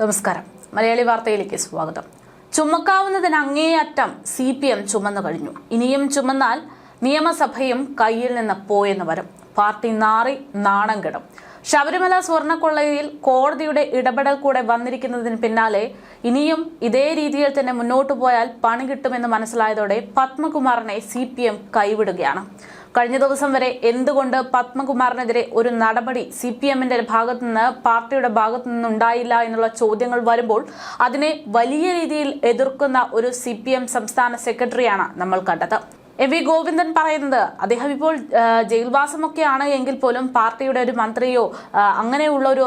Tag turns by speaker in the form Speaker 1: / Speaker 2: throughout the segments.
Speaker 1: നമസ്കാരം. മലയാളി വാർത്തയിലേക്ക് സ്വാഗതം. ചുമക്കാവുന്നതിന് അങ്ങേയറ്റം സി പി എം ചുമന്നു കഴിഞ്ഞു. ഇനിയും ചുമന്നാൽ നിയമസഭയും കയ്യിൽ നിന്ന് പോയെന്ന് വരും. പാർട്ടി നാറി നാണം കെടും. ശബരിമല സ്വർണക്കൊള്ളയിൽ കോടതിയുടെ ഇടപെടൽ കൂടെ വന്നിരിക്കുന്നതിന് പിന്നാലെ ഇനിയും ഇതേ രീതിയിൽ തന്നെ മുന്നോട്ടു പോയാൽ പണി കിട്ടുമെന്ന് മനസ്സിലായതോടെ പത്മകുമാറിനെ സി പി എം കൈവിടുകയാണ്. കഴിഞ്ഞ ദിവസം വരെ എന്തുകൊണ്ട് പത്മകുമാറിനെതിരെ ഒരു നടപടി സി പി എമ്മിന്റെ ഭാഗത്തു നിന്ന് പാർട്ടിയുടെ ഭാഗത്തു നിന്ന് ഉണ്ടായില്ല എന്നുള്ള ചോദ്യങ്ങൾ വരുമ്പോൾ അതിനെ വലിയ രീതിയിൽ എതിർക്കുന്ന ഒരു സി സംസ്ഥാന സെക്രട്ടറിയാണ് നമ്മൾ കണ്ടത്. എം വി ഗോവിന്ദൻ പറയുന്നത് അദ്ദേഹം ഇപ്പോൾ ജയിൽവാസമൊക്കെയാണ് എങ്കിൽ പോലും പാർട്ടിയുടെ ഒരു മന്ത്രിയോ അങ്ങനെയുള്ള ഒരു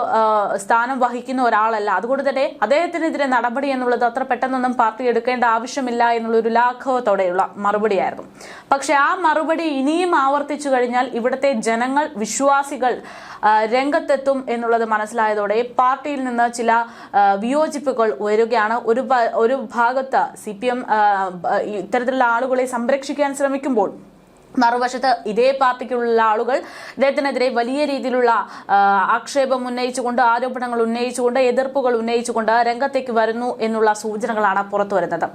Speaker 1: സ്ഥാനം വഹിക്കുന്ന ഒരാളല്ല. അതുകൊണ്ട് തന്നെ അദ്ദേഹത്തിനെതിരെ നടപടി എന്നുള്ളത് അത്ര പെട്ടെന്നൊന്നും പാർട്ടി എടുക്കേണ്ട ആവശ്യമില്ല എന്നുള്ള ഒരു ലാഘവത്തോടെയുള്ള മറുപടിയായിരുന്നു. പക്ഷെ ആ മറുപടി ഇനിയും ആവർത്തിച്ചു കഴിഞ്ഞാൽ ഇവിടുത്തെ ജനങ്ങൾ വിശ്വാസികൾ രംഗത്തെത്തും എന്നുള്ളത് മനസ്സിലായതോടെ പാർട്ടിയിൽ നിന്ന് ചില വിയോജിപ്പുകൾ വരികയാണ് ഒരു ഒരു ഭാഗത്ത് സി പി എം ഇത്തരത്തിലുള്ള ആളുകളെ സംരക്ഷിക്കാൻ ശ്രമിക്കുമ്പോൾ മറുവശത്ത് ഇതേ പാർട്ടിക്കുള്ള ആളുകൾ അദ്ദേഹത്തിനെതിരെ വലിയ രീതിയിലുള്ള ആക്ഷേപം ഉന്നയിച്ചുകൊണ്ട് ആരോപണങ്ങൾ ഉന്നയിച്ചുകൊണ്ട് എതിർപ്പുകൾ ഉന്നയിച്ചുകൊണ്ട് രംഗത്തേക്ക് വരുന്നു എന്നുള്ള സൂചനകളാണ് പുറത്തു വരുന്നത്.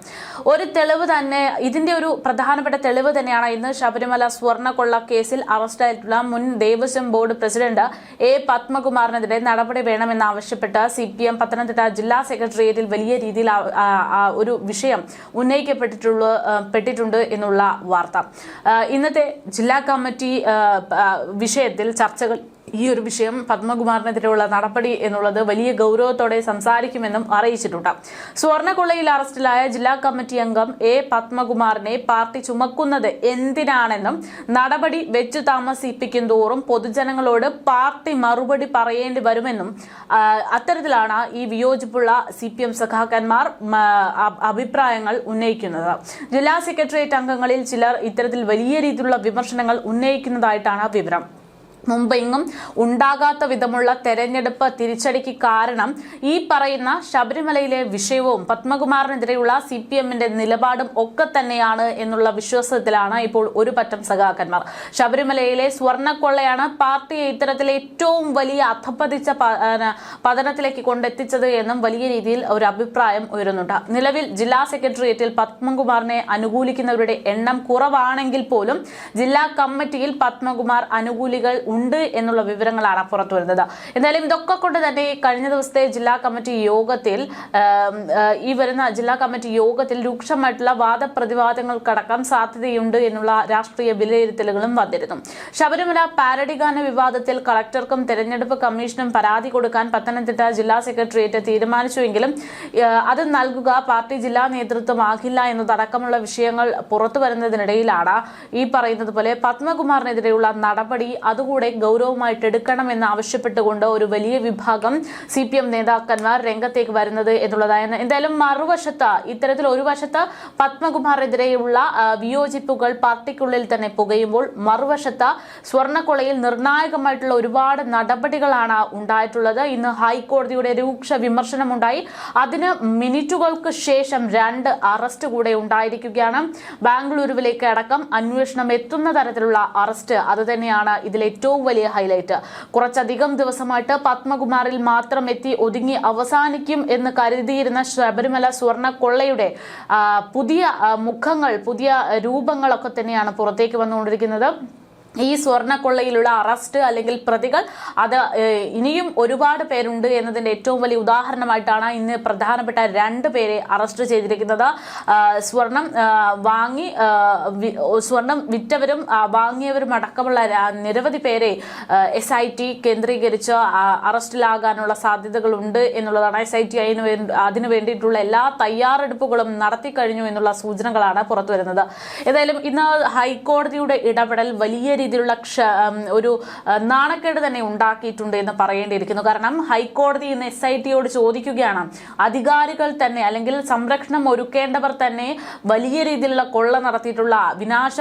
Speaker 1: ഒരു തെളിവ് തന്നെ ഇതിന്റെ ഒരു പ്രധാനപ്പെട്ട തെളിവ് തന്നെയാണ് ഇന്ന് ശബരിമല സ്വർണക്കൊള്ള കേസിൽ അറസ്റ്റായിട്ടുള്ള മുൻ ദേവസ്വം ബോർഡ് പ്രസിഡന്റ് എ. പത്മകുമാറിനെതിരെ നടപടി വേണമെന്നാവശ്യപ്പെട്ട് സി പി എം പത്തനംതിട്ട ജില്ലാ സെക്രട്ടേറിയറ്റിൽ വലിയ രീതിയിൽ ഒരു വിഷയം ഉന്നയിക്കപ്പെട്ടിട്ടുള്ള പെട്ടിട്ടുണ്ട് എന്നുള്ള വാർത്ത. ആ, ഇന്നത്തെ ജില്ലാ കമ്മിറ്റി വിഷയത്തിൽ ചർച്ചകൾ ഈ ഒരു വിഷയം പത്മകുമാറിനെതിരെയുള്ള നടപടി എന്നുള്ളത് വലിയ ഗൗരവത്തോടെ സംസാരിക്കുമെന്നും അറിയിച്ചിട്ടുണ്ട്. സ്വർണക്കൊള്ളയിൽ അറസ്റ്റിലായ ജില്ലാ കമ്മിറ്റി അംഗം എ പത്മകുമാറിനെ പാർട്ടി ചുമക്കുന്നത് എന്തിനാണെന്നും നടപടി വെച്ചു താമസിപ്പിക്കും തോറും പൊതുജനങ്ങളോട് പാർട്ടി മറുപടി പറയേണ്ടി വരുമെന്നും അത്തരത്തിലാണ് ഈ വിയോജിപ്പുള്ള സി പി എം സഖാക്കന്മാർ അഭിപ്രായങ്ങൾ ഉന്നയിക്കുന്നത്. ജില്ലാ സെക്രട്ടേറിയറ്റ് അംഗങ്ങളിൽ ചിലർ ഇത്തരത്തിൽ വലിയ രീതിയിലുള്ള വിമർശനങ്ങൾ ഉന്നയിക്കുന്നതായിട്ടാണ് വിവരം. മുമ്പെങ്ങും ഉണ്ടാകാത്ത വിധമുള്ള തെരഞ്ഞെടുപ്പ് തിരിച്ചടിക്ക് കാരണം ഈ പറയുന്ന ശബരിമലയിലെ വിഷയവും പത്മകുമാറിനെതിരെയുള്ള സി പി എമ്മിന്റെ നിലപാടും ഒക്കെ തന്നെയാണ് എന്നുള്ള വിശ്വാസത്തിലാണ് ഇപ്പോൾ ഒരു പറ്റം സഖാക്കന്മാർ. ശബരിമലയിലെ സ്വർണക്കൊള്ളയാണ് പാർട്ടിയെ ഇത്തരത്തിലെ ഏറ്റവും വലിയ അധപ്പതിച്ച പതനത്തിലേക്ക് കൊണ്ടെത്തിച്ചത് എന്നും വലിയ രീതിയിൽ ഒരു അഭിപ്രായം ഉയരുന്നുണ്ട്. നിലവിൽ ജില്ലാ സെക്രട്ടേറിയറ്റിൽ പത്മകുമാറിനെ അനുകൂലിക്കുന്നവരുടെ എണ്ണം കുറവാണെങ്കിൽ പോലും ജില്ലാ കമ്മിറ്റിയിൽ പത്മകുമാർ അനുകൂലികൾ ഉണ്ട് എന്നുള്ള വിവരങ്ങളാണ് പുറത്തു വരുന്നത്. എന്തായാലും ഇതൊക്കെ കൊണ്ട് തന്നെ കഴിഞ്ഞ ദിവസത്തെ ജില്ലാ കമ്മിറ്റി യോഗത്തിൽ ഈ വരുന്ന ജില്ലാ കമ്മിറ്റി യോഗത്തിൽ രൂക്ഷമായിട്ടുള്ള വാദപ്രതിവാദങ്ങൾക്കടക്കം സാധ്യതയുണ്ട് എന്നുള്ള രാഷ്ട്രീയ വിലയിരുത്തലുകളും വന്നിരുന്നു. ശബരിമല പാരടിഗാന വിവാദത്തിൽ കളക്ടർക്കും തെരഞ്ഞെടുപ്പ് കമ്മീഷനും പരാതി കൊടുക്കാൻ പത്തനംതിട്ട ജില്ലാ സെക്രട്ടേറിയറ്റ് തീരുമാനിച്ചുവെങ്കിലും അത് നൽകുക പാർട്ടി ജില്ലാ നേതൃത്വം നേതൃത്വമാകില്ല എന്നതടക്കമുള്ള വിഷയങ്ങൾ പുറത്തു വരുന്നതിനിടയിലാണ് ഈ പറയുന്നത് പോലെ പത്മകുമാറിനെതിരെയുള്ള നടപടി അതുകൂടെ ഗൗരവമായിട്ട് എടുക്കണമെന്ന് ആവശ്യപ്പെട്ടുകൊണ്ട് ഒരു വലിയ വിഭാഗം സി പി എം നേതാക്കന്മാർ രംഗത്തേക്ക് വരുന്നത് എന്നുള്ളതായിരുന്നു എന്തായാലും മറുവശത്ത് ഇത്തരത്തിൽ ഒരു വശത്ത് പത്മകുമാറിനെതിരെയുള്ള വിയോജിപ്പുകൾ പാർട്ടിക്കുള്ളിൽ തന്നെ പുകയുമ്പോൾ മറുവശത്ത് സ്വർണക്കൊളയിൽ നിർണായകമായിട്ടുള്ള ഒരുപാട് നടപടികളാണ് ഉണ്ടായിട്ടുള്ളത്. ഇന്ന് ഹൈക്കോടതിയുടെ രൂക്ഷ വിമർശനമുണ്ടായി. അതിന് മിനിറ്റുകൾക്ക് ശേഷം രണ്ട് അറസ്റ്റ് കൂടെ ഉണ്ടായിരിക്കുകയാണ്. ബാംഗ്ലൂരുവിലേക്ക് അടക്കം അന്വേഷണം എത്തുന്ന തരത്തിലുള്ള അറസ്റ്റ് അത് തന്നെയാണ് ഇതിൽ വലിയ ഹൈലൈറ്റ് കുറച്ചധികം ദിവസമായിട്ട് പത്മകുമാറിൽ മാത്രം എത്തി ഒതുങ്ങി അവസാനിക്കും എന്ന് കരുതിയിരുന്ന ശബരിമല സ്വർണ കൊള്ളയുടെ പുതിയ മുഖങ്ങൾ പുതിയ രൂപങ്ങളൊക്കെ തന്നെയാണ് പുറത്തേക്ക് വന്നുകൊണ്ടിരിക്കുന്നത്. ഈ സ്വർണക്കൊള്ളയിലുള്ള അറസ്റ്റ് അല്ലെങ്കിൽ പ്രതികൾ അത് ഇനിയും ഒരുപാട് പേരുണ്ട് എന്നതിന്റെ ഏറ്റവും വലിയ ഉദാഹരണമായിട്ടാണ് ഇന്ന് പ്രധാനപ്പെട്ട രണ്ട് പേരെ അറസ്റ്റ് ചെയ്തിരിക്കുന്നത്. സ്വർണം വാങ്ങി സ്വർണം വിറ്റവരും വാങ്ങിയവരും അടക്കമുള്ള നിരവധി പേരെ എസ് ഐ ടി കേന്ദ്രീകരിച്ച് അറസ്റ്റിലാകാനുള്ള സാധ്യതകളുണ്ട് എന്നുള്ളതാണ് എസ് ഐ ടി അതിന് അതിനു വേണ്ടിയിട്ടുള്ള എല്ലാ തയ്യാറെടുപ്പുകളും നടത്തി കഴിഞ്ഞു എന്നുള്ള സൂചനകളാണ് പുറത്തു വരുന്നത് ഏതായാലും ഇന്ന് ഹൈക്കോടതിയുടെ ഇടപെടൽ വലിയ രീതിയിലുള്ള ക്ഷ ഒരു നാണക്കേട് തന്നെ ഉണ്ടാക്കിയിട്ടുണ്ട് എന്ന് പറയേണ്ടിയിരിക്കുന്നു. കാരണം ഹൈക്കോടതി ഇന്ന് എസ് ഐ ടിയോട് ചോദിക്കുകയാണ്. അധികാരികൾ തന്നെ അല്ലെങ്കിൽ സംരക്ഷണം ഒരുക്കേണ്ടവർ തന്നെ വലിയ രീതിയിലുള്ള കൊള്ള നടത്തിയിട്ടുള്ള വിനാശ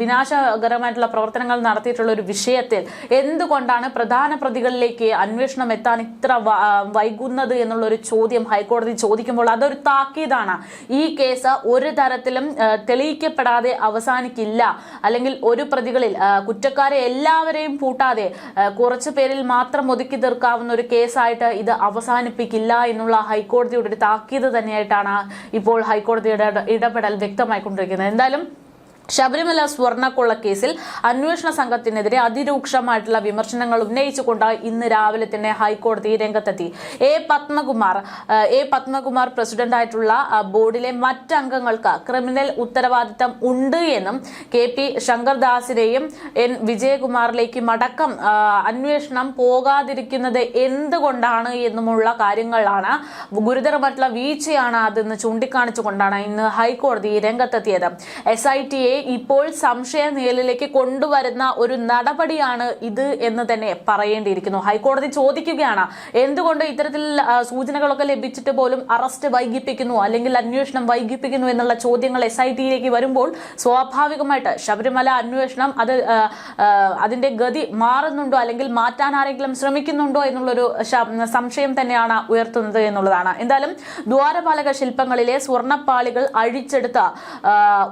Speaker 1: വിനാശകരമായിട്ടുള്ള പ്രവർത്തനങ്ങൾ നടത്തിയിട്ടുള്ള ഒരു വിഷയത്തിൽ എന്തുകൊണ്ടാണ് പ്രധാന പ്രതികളിലേക്ക് അന്വേഷണം എത്താൻ ഇത്ര വൈകുന്നത് എന്നുള്ള ഒരു ചോദ്യം ഹൈക്കോടതി ചോദിക്കുമ്പോൾ അതൊരു താക്കീതാണ്. ഈ കേസ് ഒരു തരത്തിലും തെളിയിക്കപ്പെടാതെ അവസാനിക്കില്ല. അല്ലെങ്കിൽ ഒരു പ്രതികളിൽ കുറ്റക്കാരെ എല്ലാവരെയും പൂട്ടാതെ കുറച്ച് പേരിൽ മാത്രം ഒതുക്കി തീർക്കാവുന്ന ഒരു കേസായിട്ട് ഇത് അവസാനിപ്പിക്കില്ല എന്നുള്ള ഹൈക്കോടതിയുടെ ഒരു താക്കീത് തന്നെയായിട്ടാണ് ഇപ്പോൾ ഹൈക്കോടതിയുടെ ഇട- ഇടപെടൽ വ്യക്തമായിക്കൊണ്ടിരിക്കുന്നത്. എന്തായാലും ശബരിമല സ്വർണക്കൊള്ള കേസിൽ അന്വേഷണ സംഘത്തിനെതിരെ അതിരൂക്ഷമായിട്ടുള്ള വിമർശനങ്ങൾ ഉന്നയിച്ചുകൊണ്ട് ഇന്ന് രാവിലെ തന്നെ ഹൈക്കോടതി രംഗത്തെത്തി. എ പത്മകുമാർ എ പത്മകുമാർ പ്രസിഡന്റായിട്ടുള്ള ബോർഡിലെ മറ്റംഗങ്ങൾക്ക് ക്രിമിനൽ ഉത്തരവാദിത്തം ഉണ്ട് എന്നും കെ പി ശങ്കർദാസിനെയും എൻ വിജയകുമാറിലേക്കും മടക്കം അന്വേഷണം പോകാതിരിക്കുന്നത് എന്തുകൊണ്ടാണ് എന്നുമുള്ള കാര്യങ്ങളാണ് ഗുരുതരമായിട്ടുള്ള വീഴ്ചയാണ് അതെന്ന് ചൂണ്ടിക്കാണിച്ചുകൊണ്ടാണ് ഇന്ന് ഹൈക്കോടതി രംഗത്തെത്തിയത്. എസ് ഐ ടിയെ ഇപ്പോൾ സംശയ നിഴലിലേക്ക് കൊണ്ടുവരുന്ന ഒരു നടപടിയാണ് ഇത് എന്ന് തന്നെ പറയേണ്ടിയിരിക്കുന്നു. ഹൈക്കോടതി ചോദിക്കുകയാണ് എന്തുകൊണ്ട് ഇത്തരത്തിൽ സൂചനകളൊക്കെ ലഭിച്ചിട്ട് പോലും അറസ്റ്റ് വൈകിപ്പിക്കുന്നു അല്ലെങ്കിൽ അന്വേഷണം വൈകിപ്പിക്കുന്നു എന്നുള്ള ചോദ്യങ്ങൾ എസ് ഐ ടിയിലേക്ക് വരുമ്പോൾ സ്വാഭാവികമായിട്ട് ശബരിമല അന്വേഷണം അത് അതിന്റെ ഗതി മാറുന്നുണ്ടോ അല്ലെങ്കിൽ മാറ്റാൻ ആരെങ്കിലും ശ്രമിക്കുന്നുണ്ടോ എന്നുള്ളൊരു സംശയം തന്നെയാണ് ഉയർത്തുന്നത് എന്നുള്ളതാണ്. എന്തായാലും ദ്വാരപാലക ശില്പങ്ങളിലെ സ്വർണപ്പാളികൾ അഴിച്ചെടുത്ത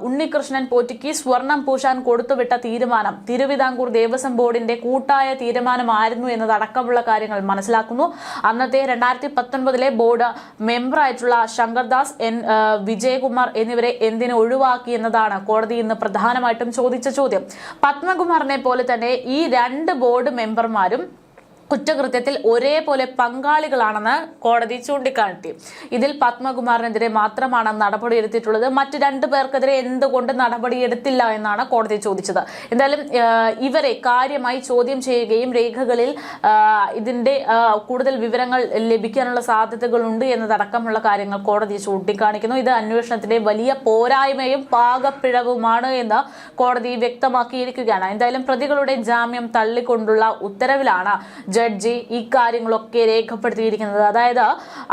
Speaker 1: ഉണ്ണികൃഷ്ണൻ ഉണ്ണികൃഷ്ണൻ പോറ്റിക്ക് സ്വർണം പൂശാൻ കൊടുത്തുവിട്ട തീരുമാനം. തിരുവിതാംകൂർ ദേവസ്വം ബോർഡിന്റെ കൂട്ടായ തീരുമാനമായിരുന്നു എന്നതടക്കമുള്ള കാര്യങ്ങൾ മനസ്സിലാക്കുന്നു. അന്നത്തെ രണ്ടായിരത്തി പത്തൊൻപതിലെ ബോർഡ് മെമ്പറായിട്ടുള്ള ശങ്കർദാസ് എൻ വിജയകുമാർ എന്നിവരെ എന്തിന് ഒഴിവാക്കി എന്നതാണ് കോടതി ഇന്ന് പ്രധാനമായിട്ടും ചോദിച്ച ചോദ്യം. പത്മകുമാറിനെ പോലെ തന്നെ ഈ രണ്ട് ബോർഡ് മെമ്പർമാരും കുറ്റകൃത്യത്തിൽ ഒരേപോലെ പങ്കാളികളാണെന്ന് കോടതി ചൂണ്ടിക്കാട്ടി. ഇതിൽ പത്മകുമാറിനെതിരെ മാത്രമാണ് നടപടിയെടുത്തിട്ടുള്ളത്. മറ്റു രണ്ടു പേർക്കെതിരെ എന്തുകൊണ്ട് നടപടിയെടുത്തില്ല എന്നാണ് കോടതി ചോദിച്ചത്. എന്തായാലും ഇവരെ കാര്യമായി ചോദ്യം ചെയ്യുകയും രേഖകളിൽ ഇതിന്റെ കൂടുതൽ വിവരങ്ങൾ ലഭിക്കാനുള്ള സാധ്യതകളുണ്ട് എന്നതടക്കമുള്ള കാര്യങ്ങൾ കോടതി ചൂണ്ടിക്കാണിക്കുന്നു. ഇത് അന്വേഷണത്തിന്റെ വലിയ പോരായ്മയും പാകപ്പിഴവുമാണ് എന്ന് കോടതി വ്യക്തമാക്കിയിരിക്കുകയാണ്. എന്തായാലും പ്രതികളുടെ ജാമ്യം തള്ളിക്കൊണ്ടുള്ള ഉത്തരവിലാണ് ജഡ്ജി ഈ കാര്യങ്ങളൊക്കെ രേഖപ്പെടുത്തിയിരിക്കുന്നത്. അതായത്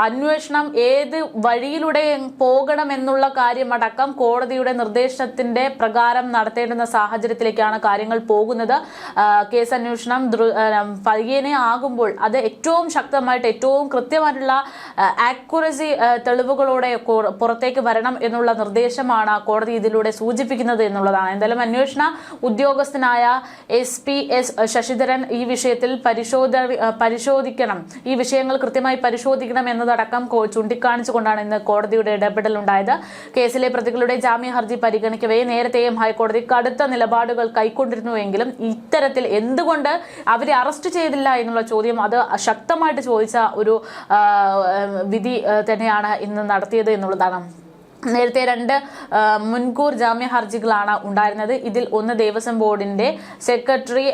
Speaker 1: അന്വേഷണം ഏത് വഴിയിലൂടെ പോകണം എന്നുള്ള കാര്യമടക്കം കോടതിയുടെ നിർദ്ദേശത്തിന്റെ പ്രകാരം നടത്തേണ്ടുന്ന സാഹചര്യത്തിലേക്കാണ് കാര്യങ്ങൾ പോകുന്നത്. കേസ് അന്വേഷണം പയ്യനെ ആകുമ്പോൾ അത് ഏറ്റവും ശക്തമായിട്ട് ഏറ്റവും കൃത്യമായിട്ടുള്ള ആക്യുറസി തെളിവുകളോടെ പുറത്തേക്ക് വരണം എന്നുള്ള നിർദ്ദേശമാണ് കോടതി ഇതിലൂടെ സൂചിപ്പിക്കുന്നത് എന്നുള്ളതാണ്. എന്തായാലും അന്വേഷണ ഉദ്യോഗസ്ഥനായ എസ് പി എസ് ശശിധരൻ ഈ വിഷയത്തിൽ പരിശോധ പരിശോധിക്കണം. ഈ വിഷയങ്ങൾ കൃത്യമായി പരിശോധിക്കണം എന്നതടക്കം ചൂണ്ടിക്കാണിച്ചുകൊണ്ടാണ് ഇന്ന് കോടതിയുടെ ഇടപെടൽ ഉണ്ടായത് കേസിലെ പ്രതികളുടെ ജാമ്യ ഹർജി പരിഗണിക്കവേ നേരത്തെയും ഹൈക്കോടതി കടുത്ത നിലപാടുകൾ കൈക്കൊണ്ടിരുന്നുവെങ്കിലും ഇത്തരത്തിൽ എന്തുകൊണ്ട് അവരെ അറസ്റ്റ് ചെയ്തില്ല എന്നുള്ള ചോദ്യം അത് ശക്തമായിട്ട് ചോദിച്ച ഒരു വിധി തന്നെയാണ് ഇന്ന് നടത്തിയത് എന്നുള്ളതാണ്. നേരത്തെ രണ്ട് മുൻകൂർ ജാമ്യ ഹർജികളാണ് ഉണ്ടായിരുന്നത്. ഇതിൽ ഒന്ന് ദേവസ്വം ബോർഡിന്റെ സെക്രട്ടറി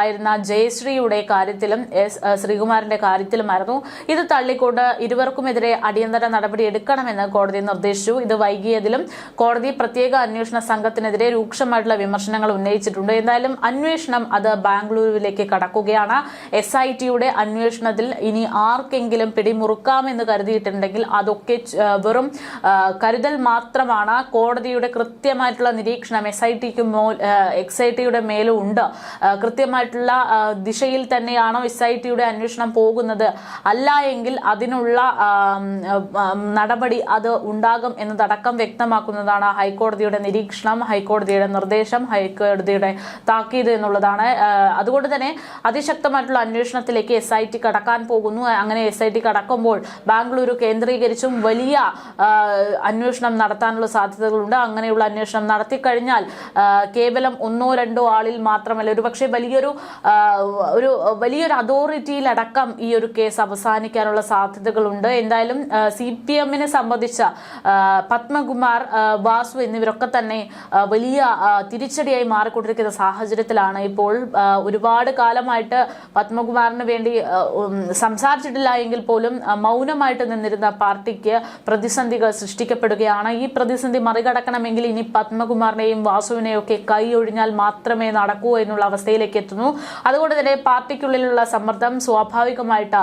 Speaker 1: ആയിരുന്ന ജയശ്രീയുടെ കാര്യത്തിലും എസ് ശ്രീകുമാറിന്റെ കാര്യത്തിലുമായിരുന്നു. ഇത് തള്ളിക്കൊണ്ട് ഇരുവർക്കുമെതിരെ അടിയന്തര നടപടി എടുക്കണമെന്ന് കോടതി നിർദ്ദേശിച്ചു. ഇത് വൈകിയതിലും കോടതി പ്രത്യേക അന്വേഷണ സംഘത്തിനെതിരെ രൂക്ഷമായിട്ടുള്ള വിമർശനങ്ങൾ ഉന്നയിച്ചിട്ടുണ്ട്. എന്തായാലും അന്വേഷണം അത് ബാംഗ്ലൂരുവിലേക്ക് കടക്കുകയാണ്. എസ് ഐ ടിയുടെ അന്വേഷണത്തിൽ ഇനി ആർക്കെങ്കിലും പിടിമുറുക്കാമെന്ന് കരുതിയിട്ടുണ്ടെങ്കിൽ അതൊക്കെ വെറും ആ, മാത്രമാണ് കോടതിയുടെ കൃത്യമായിട്ടുള്ള നിരീക്ഷണം എസ് ഐ ടിക്ക് എക്സ് ഐ ടിയുടെ മേലും ഉണ്ട്. കൃത്യമായിട്ടുള്ള ദിശയിൽ തന്നെയാണോ എസ് ഐ ടിയുടെ അന്വേഷണം പോകുന്നത്? അല്ല എങ്കിൽ അതിനുള്ള നടപടി അത് ഉണ്ടാകും എന്നതടക്കം വ്യക്തമാക്കുന്നതാണ് ഹൈക്കോടതിയുടെ നിരീക്ഷണം ഹൈക്കോടതിയുടെ നിർദ്ദേശം ഹൈക്കോടതിയുടെ താക്കീത് എന്നുള്ളതാണ്. അതുകൊണ്ട് തന്നെ അതിശക്തമായിട്ടുള്ള അന്വേഷണത്തിലേക്ക് എസ് ഐ ടി കടക്കാൻ പോകുന്നു. അങ്ങനെ എസ് ഐ ടി കടക്കുമ്പോൾ ബാംഗ്ലൂരു കേന്ദ്രീകരിച്ചും വലിയ ആ, അന്വേഷണം നടത്താനുള്ള സാധ്യതകളുണ്ട്. അങ്ങനെയുള്ള അന്വേഷണം നടത്തിക്കഴിഞ്ഞാൽ കഴിഞ്ഞാൽ കേവലം ഒന്നോ രണ്ടോ ആളിൽ മാത്രമല്ല ഒരു പക്ഷേ വലിയൊരു ഒരു വലിയൊരു അതോറിറ്റിയിലടക്കം ഈ ഒരു കേസ് അവസാനിക്കാനുള്ള സാധ്യതകളുണ്ട്. എന്തായാലും സി പി എമ്മിനെ സംബന്ധിച്ച പത്മകുമാർ വാസു എന്നിവരൊക്കെ തന്നെ വലിയ തിരിച്ചടിയായി മാറിക്കൊണ്ടിരിക്കുന്ന സാഹചര്യത്തിലാണ് ഇപ്പോൾ ഒരുപാട് കാലമായിട്ട് പത്മകുമാറിന് വേണ്ടി സംസാരിച്ചിട്ടില്ല എങ്കിൽ പോലും മൗനമായിട്ട് നിന്നിരുന്ന പാർട്ടിക്ക് പ്രതിസന്ധികൾ സൃഷ്ടിക്കപ്പെടുകയാണ്. ഈ പ്രതിസന്ധി മറികടക്കണമെങ്കിൽ ഇനി പത്മകുമാറിനെയും വാസുവിനെയും ഒക്കെ കൈ ഒഴിഞ്ഞാൽ മാത്രമേ നടക്കൂ എന്നുള്ള അവസ്ഥയിലേക്ക് എത്തുന്നു. അതുകൊണ്ട് തന്നെ പാർട്ടിക്കുള്ളിലുള്ള സമ്മർദ്ദം സ്വാഭാവികമായിട്ട്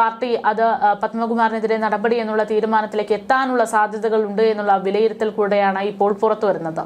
Speaker 1: പാർട്ടി അത് പത്മകുമാറിനെതിരെ നടപടി എന്നുള്ള തീരുമാനത്തിലേക്ക് എത്താനുള്ള സാധ്യതകളുണ്ട് എന്നുള്ള വിലയിരുത്തൽ കൂടെയാണ് ഇപ്പോൾ പുറത്തു വരുന്നത്